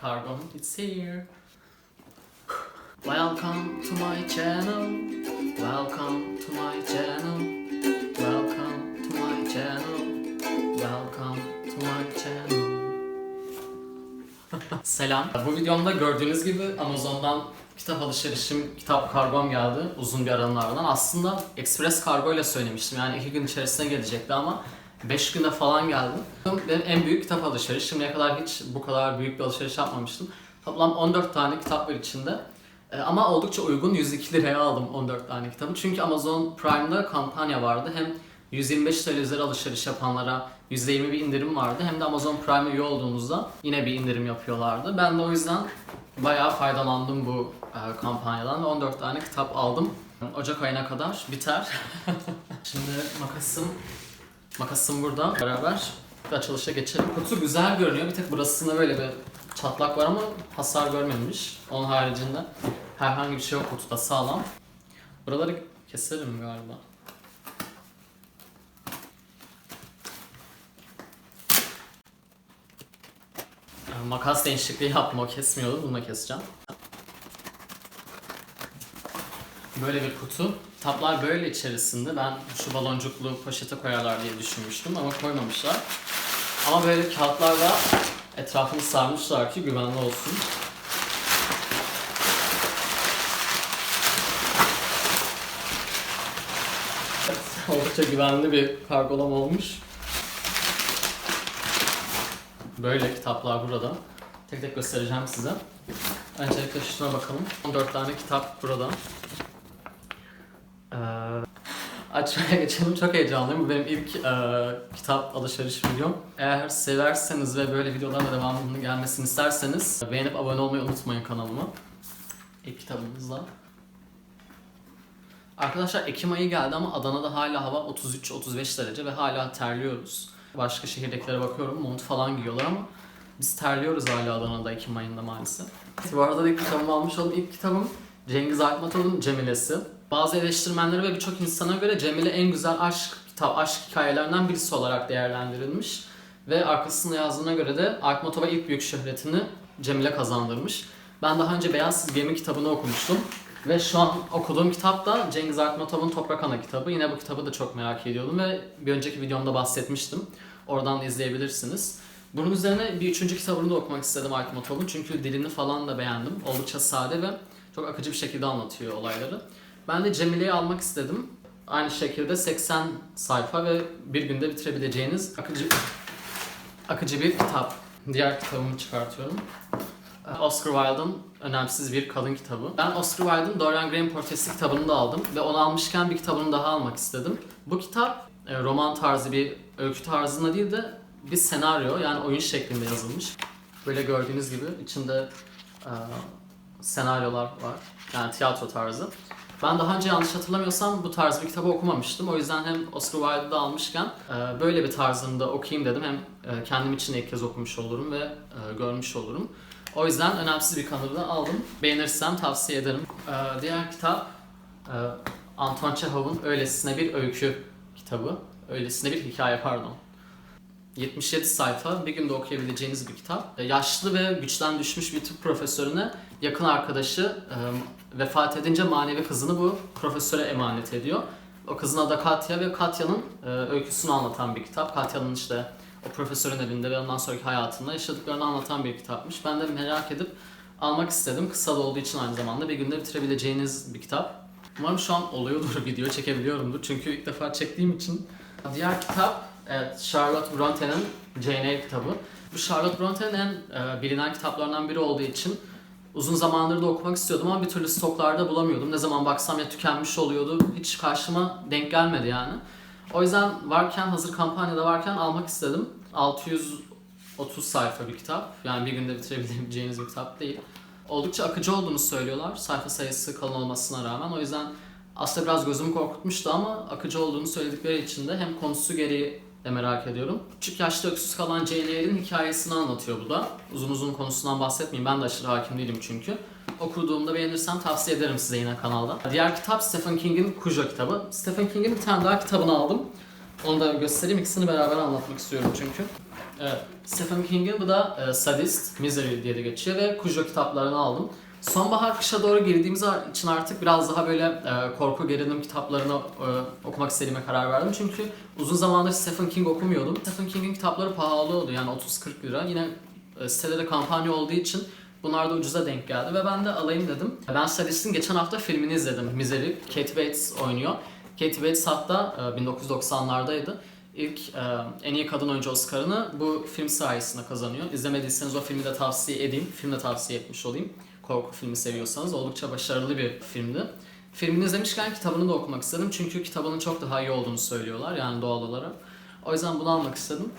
Kargom, it's here. Welcome to my channel. Welcome to my channel. Welcome to my channel. Welcome to my channel. Selam. Bu videomda gördüğünüz gibi Amazon'dan kitap alışverişim, kitap kargom geldi uzun bir aranın ardından. Aslında express kargo ile söylemiştim yani iki gün içerisinde gelecekti ama 5 günde falan geldi. Benim en büyük kitap alışveriş. Şimdiye kadar hiç bu kadar büyük bir alışveriş yapmamıştım. Toplam 14 tane kitap var içinde. Ee, Ama oldukça uygun 102 liraya aldım 14 tane kitabı. Çünkü Amazon Prime'da kampanya vardı. Hem 125 TL üzeri alışveriş yapanlara %20 bir indirim vardı. Hem de Amazon Prime'e üye olduğunuzda yine bir indirim yapıyorlardı. Ben de o yüzden bayağı faydalandım bu e, kampanyadan ve 14 tane kitap aldım. Ocak ayına kadar biter. Şimdi makasım makasım burada. Beraber bir açılışa geçelim. Kutu güzel görünüyor. Bir tek burasında böyle bir çatlak var ama hasar görmemiş. Onun haricinde herhangi bir şey yok kutuda sağlam. Buraları keserim galiba. Makas değişikliği yaptım o kesmiyordu. Bunu keseceğim. Böyle bir kutu. Kitaplar böyle içerisinde. Ben şu baloncuklu poşete koyarlar diye düşünmüştüm ama koymamışlar. Ama böyle kağıtlarla etrafını sarmışlar ki güvenli olsun. Oldukça güvenli bir kargolama olmuş. Böyle kitaplar burada. Tek tek göstereceğim size. Öncelikle şuna bakalım. 14 tane kitap burada. Açmaya geçelim. Çok heyecanlıyım. Bu benim ilk e, kitap alışveriş videom. Eğer severseniz ve böyle videoların devamının gelmesini isterseniz beğenip abone olmayı unutmayın kanalıma. İlk kitabımızla. Arkadaşlar Ekim ayı geldi ama Adana'da hala hava 33-35 derece ve hala terliyoruz. Başka şehirdekilere bakıyorum mont falan giyiyorlar ama biz terliyoruz hala Adana'da Ekim ayında maalesef. Bu arada da ilk kitabımı almış oldum. İlk kitabım Cengiz Aytmatov'un Cemile'si. Bazı eleştirmenlere ve birçok insana göre Cemile en güzel aşk kitap, aşk hikayelerinden birisi olarak değerlendirilmiş. Ve arkasında yazdığına göre de Aytmatov'a ilk büyük şöhretini Cemile kazandırmış. Ben daha önce Beyaz Gemi kitabını okumuştum. Ve şu an okuduğum kitap da Cengiz Aytmatov'un Toprak Ana kitabı. Yine bu kitabı da çok merak ediyordum ve bir önceki videomda bahsetmiştim. Oradan da izleyebilirsiniz. Bunun üzerine bir üçüncü kitabını da okumak istedim Aytmatov'un. Çünkü dilini falan da beğendim. Oldukça sade ve çok akıcı bir şekilde anlatıyor olayları. Ben de Cemile'yi almak istedim. Aynı şekilde 80 sayfa ve bir günde bitirebileceğiniz akıcı akıcı bir kitap. Diğer kitabımı çıkartıyorum. Oscar Wilde'ın önemsiz bir kadın kitabı. Ben Oscar Wilde'ın Dorian Gray'in portresi kitabını da aldım ve onu almışken bir kitabını daha almak istedim. Bu kitap e, roman tarzı bir öykü tarzında değil de bir senaryo yani oyun şeklinde yazılmış. Böyle gördüğünüz gibi içinde e, senaryolar var. Yani tiyatro tarzı. Ben daha önce yanlış hatırlamıyorsam bu tarz bir kitabı okumamıştım. O yüzden hem Oscar Wilde'ı almışken e, böyle bir tarzını da okuyayım dedim. Hem e, kendim için ilk kez okumuş olurum ve e, görmüş olurum. O yüzden önemsiz bir kanalda aldım. Beğenirsem tavsiye ederim. Diğer kitap Anton Çehov'un Öylesine Bir Öykü kitabı. Öylesine bir hikaye pardon. 77 sayfa bir günde okuyabileceğiniz bir kitap. Yaşlı ve güçten düşmüş bir tıp profesörüne yakın arkadaşı e, vefat edince manevi kızını bu profesöre emanet ediyor. O kızın adı Katya ve Katya'nın e, öyküsünü anlatan bir kitap. Katya'nın işte o profesörün evinde ve ondan sonraki hayatında yaşadıklarını anlatan bir kitapmış. Ben de merak edip almak istedim. Kısa da olduğu için aynı zamanda bir günde bitirebileceğiniz bir kitap. Umarım şu an oluyordur, video çekebiliyorumdur. Çünkü ilk defa çektiğim için. Diğer kitap, evet Charlotte Bronte'nin Jane Eyre kitabı. Bu Charlotte Bronte'nin en e, bilinen kitaplarından biri olduğu için uzun zamandır da okumak istiyordum ama bir türlü stoklarda bulamıyordum. Ne zaman baksam ya tükenmiş oluyordu. Hiç karşıma denk gelmedi yani. O yüzden varken, hazır kampanyada varken almak istedim. 630 sayfa bir kitap. Yani bir günde bitirebileceğiniz bir kitap değil. Oldukça akıcı olduğunu söylüyorlar. Sayfa sayısı kalın olmasına rağmen. O yüzden aslında biraz gözümü korkutmuştu ama akıcı olduğunu söyledikleri için de hem konusu gereği de merak ediyorum. Küçük yaşta öksüz kalan Eyre'in hikayesini anlatıyor bu da. Uzun uzun konusundan bahsetmeyeyim. Ben de aşırı hakim değilim çünkü. Okuduğumda beğenirsem tavsiye ederim size yine kanalda. Diğer kitap Stephen King'in Kujo kitabı. Stephen King'in bir tane daha kitabını aldım. Onu da göstereyim. İkisini beraber anlatmak istiyorum çünkü. Evet. Stephen King'in bu da e, Sadist, Misery diye de geçiyor ve Cujo kitaplarını aldım. Sonbahar kışa doğru girdiğimiz için artık biraz daha böyle e, korku gerilim kitaplarını e, okumak istediğime karar verdim. Çünkü uzun zamandır Stephen King okumuyordum. Stephen King'in kitapları pahalı oldu yani 30-40 lira. Yine e, sitede kampanya olduğu için bunlar da ucuza denk geldi ve ben de alayım dedim. Ben Sadist'in geçen hafta filmini izledim. Misery. Kate Bates oynuyor. Kate Bates hatta e, 1990'lardaydı. İlk e, en iyi kadın oyuncu Oscar'ını bu film sayesinde kazanıyor. İzlemediyseniz o filmi de tavsiye edeyim. Film de tavsiye etmiş olayım. Korku filmi seviyorsanız oldukça başarılı bir filmdi. Filmini izlemişken kitabını da okumak istedim. Çünkü kitabının çok daha iyi olduğunu söylüyorlar yani doğal olarak. O yüzden bunu almak istedim.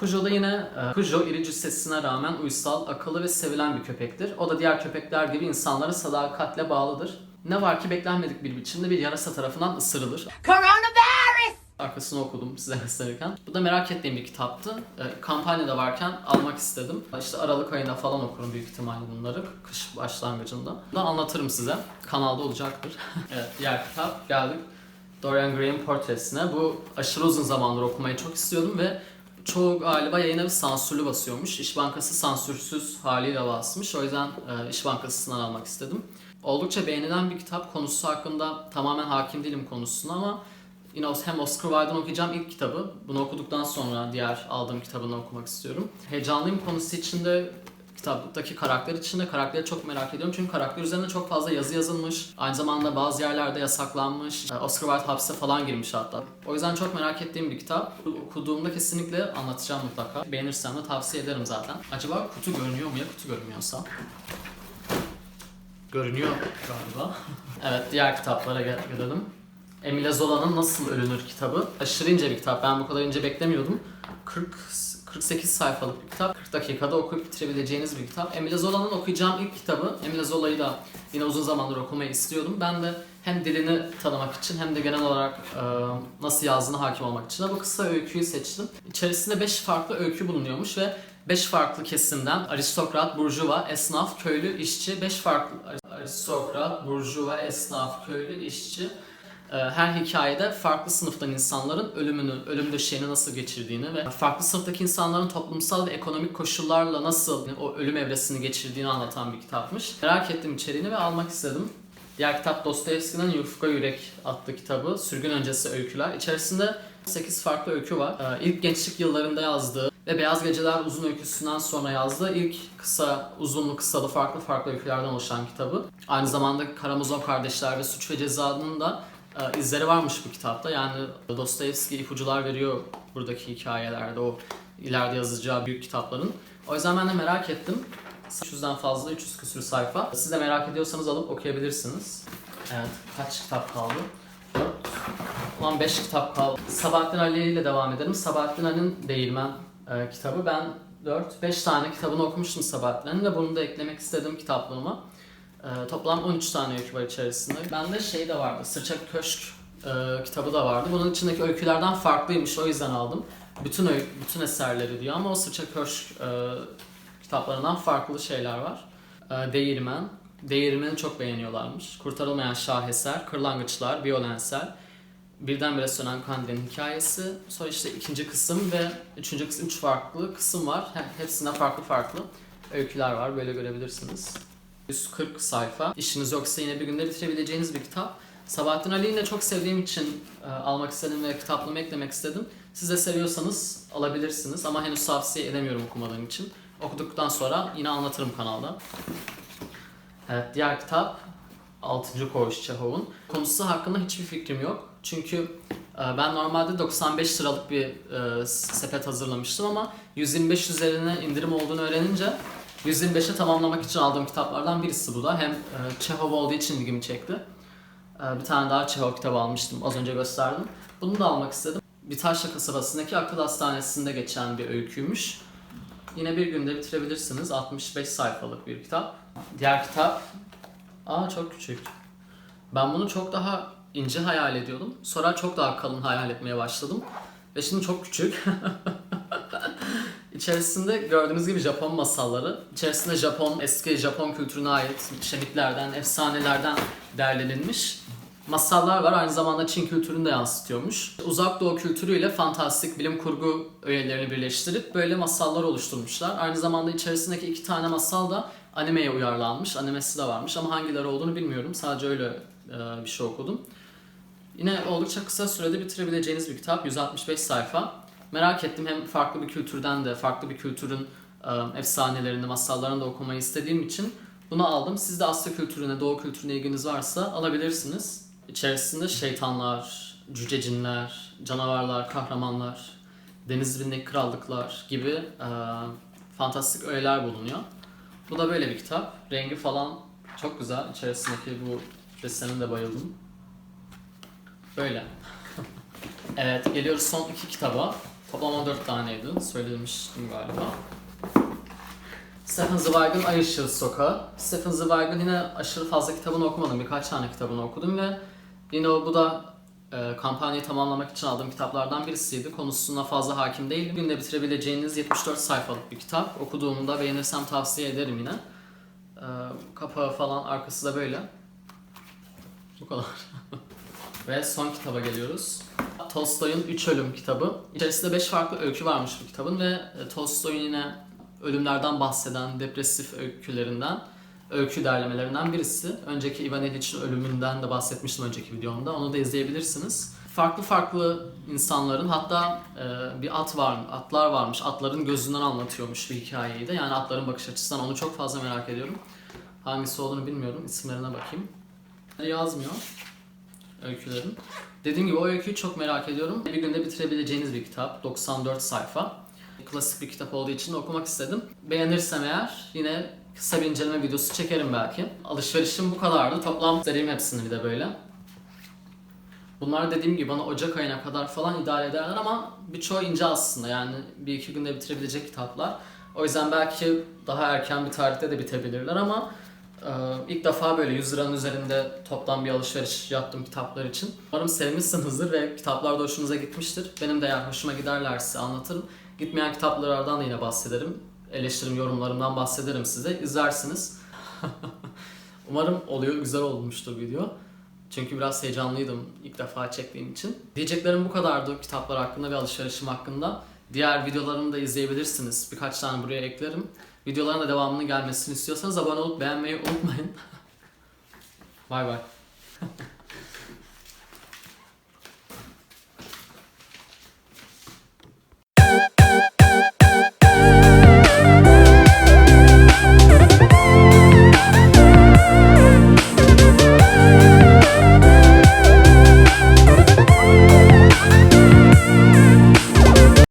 Cujo da yine, e, Cujo iri cüssesine rağmen uysal, akıllı ve sevilen bir köpektir. O da diğer köpekler gibi insanlara sadakatle bağlıdır. Ne var ki beklenmedik bir biçimde bir yarasa tarafından ısırılır. Coronavirus! Arkasını okudum size gösterirken. Bu da merak ettiğim bir kitaptı. E, kampanyada varken almak istedim. İşte Aralık ayında falan okurum büyük ihtimalle bunları. Kış başlangıcında. Da anlatırım size. Kanalda olacaktır. evet, diğer kitap geldik. Dorian Gray'in portresine. Bu aşırı uzun zamandır okumayı çok istiyordum ve çoğu galiba yayına bir sansürlü basıyormuş. İş Bankası sansürsüz haliyle basmış. O yüzden e, İş Bankası'ndan almak istedim. Oldukça beğenilen bir kitap. Konusu hakkında tamamen hakim değilim konusuna ama yine hem Oscar Wilde'ın okuyacağım ilk kitabı. Bunu okuduktan sonra diğer aldığım kitabını okumak istiyorum. Heyecanlıyım konusu içinde kitaptaki karakter içinde karakteri çok merak ediyorum. Çünkü karakter üzerine çok fazla yazı yazılmış. Aynı zamanda bazı yerlerde yasaklanmış. Ee, Oscar Wilde hapse falan girmiş hatta. O yüzden çok merak ettiğim bir kitap. Okuduğumda kesinlikle anlatacağım mutlaka. Beğenirsem de tavsiye ederim zaten. Acaba kutu görünüyor mu ya kutu görünmüyorsa? Görünüyor galiba. evet diğer kitaplara gel- gelelim. Emile Zola'nın Nasıl Ölünür kitabı. Aşırı ince bir kitap. Ben bu kadar ince beklemiyordum. 40 48 sayfalık bir kitap. 40 dakikada okuyup bitirebileceğiniz bir kitap. Emile Zola'nın okuyacağım ilk kitabı. Emile Zola'yı da yine uzun zamandır okumayı istiyordum. Ben de hem dilini tanımak için hem de genel olarak e, nasıl yazdığını hakim olmak için de bu kısa öyküyü seçtim. İçerisinde 5 farklı öykü bulunuyormuş ve 5 farklı kesimden aristokrat, burjuva, esnaf, köylü, işçi, 5 farklı aristokrat, burjuva, esnaf, köylü, işçi her hikayede farklı sınıftan insanların ölümünü, ölüm döşeğini nasıl geçirdiğini ve farklı sınıftaki insanların toplumsal ve ekonomik koşullarla nasıl o ölüm evresini geçirdiğini anlatan bir kitapmış. Merak ettim içeriğini ve almak istedim. Diğer kitap Dostoyevski'nin Yufka Yürek adlı kitabı. Sürgün öncesi öyküler. İçerisinde 8 farklı öykü var. Ee, İlk gençlik yıllarında yazdığı ve Beyaz Geceler uzun öyküsünden sonra yazdığı ilk kısa, uzunlu, kısalı farklı farklı öykülerden oluşan kitabı. Aynı zamanda Karamazov Kardeşler ve Suç ve Ceza'nın da izleri varmış bu kitapta. Yani Dostoyevski ipucular veriyor buradaki hikayelerde, o ileride yazacağı büyük kitapların. O yüzden ben de merak ettim. 300'den fazla, 300 küsür sayfa. Siz de merak ediyorsanız alıp okuyabilirsiniz. Evet, kaç kitap kaldı? 4. Ulan 5 kitap kaldı. Sabahattin Ali ile devam edelim. Sabahattin Ali'nin Değirmen e, kitabı. Ben 4-5 tane kitabını okumuştum Sabahattin Ali'nin ve bunu da eklemek istedim kitaplığıma. Ee, toplam 13 tane öykü var içerisinde. Bende şey de vardı, Sırça Köşk e, kitabı da vardı. Bunun içindeki öykülerden farklıymış, o yüzden aldım. Bütün öykü, bütün eserleri diyor ama o Sırça Köşk e, kitaplarından farklı şeyler var. E, Değirmen, Değirmen'i çok beğeniyorlarmış. Kurtarılmayan şaheser, Kırlangıçlar, Violensel, Birdenbire Sönen Kandil'in hikayesi. Sonra işte ikinci kısım ve üçüncü kısım, üç farklı kısım var. He- Hepsinde farklı farklı öyküler var, böyle görebilirsiniz. 140 sayfa. İşiniz yoksa yine bir günde bitirebileceğiniz bir kitap. Sabahattin Ali'yi de çok sevdiğim için e, almak istedim ve kitaplığıma eklemek istedim. Siz de seviyorsanız alabilirsiniz ama henüz tavsiye edemiyorum okumadığım için. Okuduktan sonra yine anlatırım kanalda. Evet, diğer kitap 6. Koğuş Çehov'un. Konusu hakkında hiçbir fikrim yok. Çünkü e, ben normalde 95 liralık bir e, sepet hazırlamıştım ama 125 üzerine indirim olduğunu öğrenince 125'e tamamlamak için aldığım kitaplardan birisi bu da. Hem e, Çehov olduğu için ilgimi çekti. E, bir tane daha Çehov kitabı almıştım. Az önce gösterdim. Bunu da almak istedim. Bitaşla kasabasındaki akıl hastanesinde geçen bir öyküymüş. Yine bir günde bitirebilirsiniz. 65 sayfalık bir kitap. Diğer kitap... Aa çok küçük. Ben bunu çok daha ince hayal ediyordum. Sonra çok daha kalın hayal etmeye başladım. Ve şimdi çok küçük. İçerisinde gördüğünüz gibi Japon masalları. İçerisinde Japon, eski Japon kültürüne ait işte efsanelerden derlenilmiş masallar var. Aynı zamanda Çin kültürünü de yansıtıyormuş. Uzak Doğu kültürüyle fantastik bilim kurgu öğelerini birleştirip böyle masallar oluşturmuşlar. Aynı zamanda içerisindeki iki tane masal da animeye uyarlanmış. Animesi de varmış ama hangileri olduğunu bilmiyorum. Sadece öyle e, bir şey okudum. Yine oldukça kısa sürede bitirebileceğiniz bir kitap. 165 sayfa. Merak ettim hem farklı bir kültürden de, farklı bir kültürün e, efsanelerini, masallarını da okumayı istediğim için bunu aldım. Siz de Asya kültürüne, Doğu kültürüne ilginiz varsa alabilirsiniz. İçerisinde şeytanlar, cücecinler, canavarlar, kahramanlar, deniz dibindeki krallıklar gibi e, fantastik öğeler bulunuyor. Bu da böyle bir kitap. Rengi falan çok güzel. İçerisindeki bu desene de bayıldım. Böyle. evet, geliyoruz son iki kitaba. Toplam 14 taneydi. Söylemiştim galiba. Stephen Zweig'ın Ay Işığı Sokağı. Stephen Zweig'ın yine aşırı fazla kitabını okumadım. Birkaç tane kitabını okudum ve yine bu da e, kampanyayı tamamlamak için aldığım kitaplardan birisiydi. Konusuna fazla hakim değilim. Günde bitirebileceğiniz 74 sayfalık bir kitap. Okuduğumda beğenirsem tavsiye ederim yine. E, kapağı falan arkası da böyle. Bu kadar. Ve son kitaba geliyoruz. Tolstoy'un Üç Ölüm kitabı. İçerisinde 5 farklı öykü varmış bu kitabın ve e, Tolstoy'un yine ölümlerden bahseden depresif öykülerinden, öykü derlemelerinden birisi. Önceki Ivan İliç'in ölümünden de bahsetmiştim önceki videomda. Onu da izleyebilirsiniz. Farklı farklı insanların hatta e, bir at var, atlar varmış. Atların gözünden anlatıyormuş bir hikayeyi de. Yani atların bakış açısından onu çok fazla merak ediyorum. Hangisi olduğunu bilmiyorum. İsimlerine bakayım. Yazmıyor öykülerin. Dediğim gibi o öyküyü çok merak ediyorum. Bir günde bitirebileceğiniz bir kitap. 94 sayfa. Klasik bir kitap olduğu için okumak istedim. Beğenirsem eğer yine kısa bir inceleme videosu çekerim belki. Alışverişim bu kadardı. Toplam sereyim hepsini bir de böyle. Bunlar dediğim gibi bana Ocak ayına kadar falan idare ederler ama birçoğu ince aslında yani bir iki günde bitirebilecek kitaplar. O yüzden belki daha erken bir tarihte de bitebilirler ama ilk defa böyle 100 liranın üzerinde toplam bir alışveriş yaptım kitaplar için. Umarım sevmişsinizdir ve kitaplar da hoşunuza gitmiştir. Benim de eğer hoşuma giderlerse anlatırım. Gitmeyen kitaplardan da yine bahsederim. Eleştirim, yorumlarımdan bahsederim size. İzlersiniz. Umarım oluyor, güzel olmuştur video. Çünkü biraz heyecanlıydım ilk defa çektiğim için. Diyeceklerim bu kadardı kitaplar hakkında ve alışverişim hakkında. Diğer videolarımı da izleyebilirsiniz. Birkaç tane buraya eklerim. Videoların da devamının gelmesini istiyorsanız abone olup beğenmeyi unutmayın. bay bay.